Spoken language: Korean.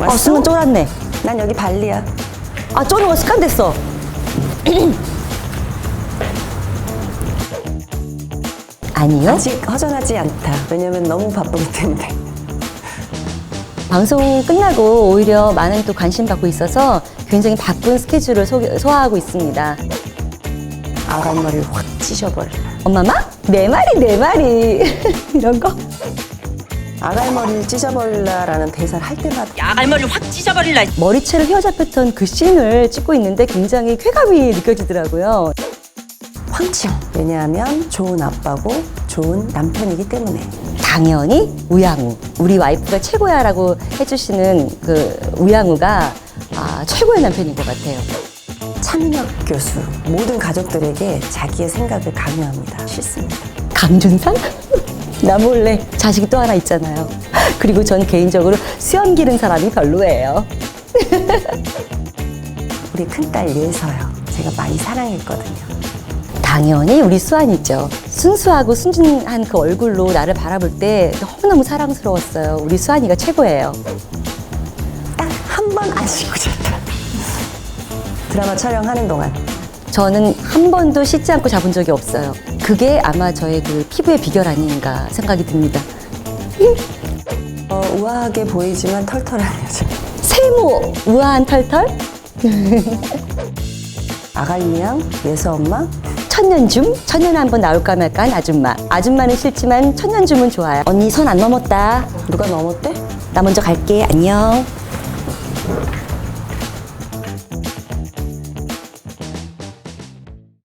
아, 순간 쫄았네. 난 여기 발리야. 아, 쪼는 거 습관됐어. 아니요. 아직 허전하지 않다. 왜냐면 너무 바쁘기 때문에. 방송 끝나고 오히려 많은 또 관심 받고 있어서 굉장히 바쁜 스케줄을 소, 소화하고 있습니다. 아갈머리를 확 찢어버려. 엄마마? 네 마리, 네 마리. 이런 거. 아갈머리를 찢어버리라라는 대사를 할 때마다 야갈머리를 확 찢어버릴라. 머리채를 휘어잡혔던 그 씬을 찍고 있는데 굉장히 쾌감이 느껴지더라고요. 황칭. 왜냐하면 좋은 아빠고 좋은 남편이기 때문에. 당연히 우양우. 우리 와이프가 최고야라고 해주시는 그 우양우가 아, 최고의 남편인 것 같아요. 창력 교수. 모든 가족들에게 자기의 생각을 강요합니다. 싫습니다. 강준상? 나 몰래 자식이 또 하나 있잖아요. 그리고 전 개인적으로 수염 기른 사람이 별로예요. 우리 큰딸 예서요. 제가 많이 사랑했거든요. 당연히 우리 수환이죠. 순수하고 순진한 그 얼굴로 나를 바라볼 때 너무너무 사랑스러웠어요. 우리 수환이가 최고예요. 딱 한번안 씻고 잤다. 드라마 촬영하는 동안. 저는 한 번도 씻지 않고 잡은 적이 없어요. 그게 아마 저의 그 피부의 비결 아닌가 생각이 듭니다. 어, 우아하게 보이지만 털털한 여자. 세모 우아한 털털 아가리양 예서 엄마 천년줌 천년 한번 나올까 말까 한 아줌마 아줌마는 싫지만 천년줌은 좋아요. 언니 선 안 넘었다. 누가 넘었대? 나 먼저 갈게. 안녕.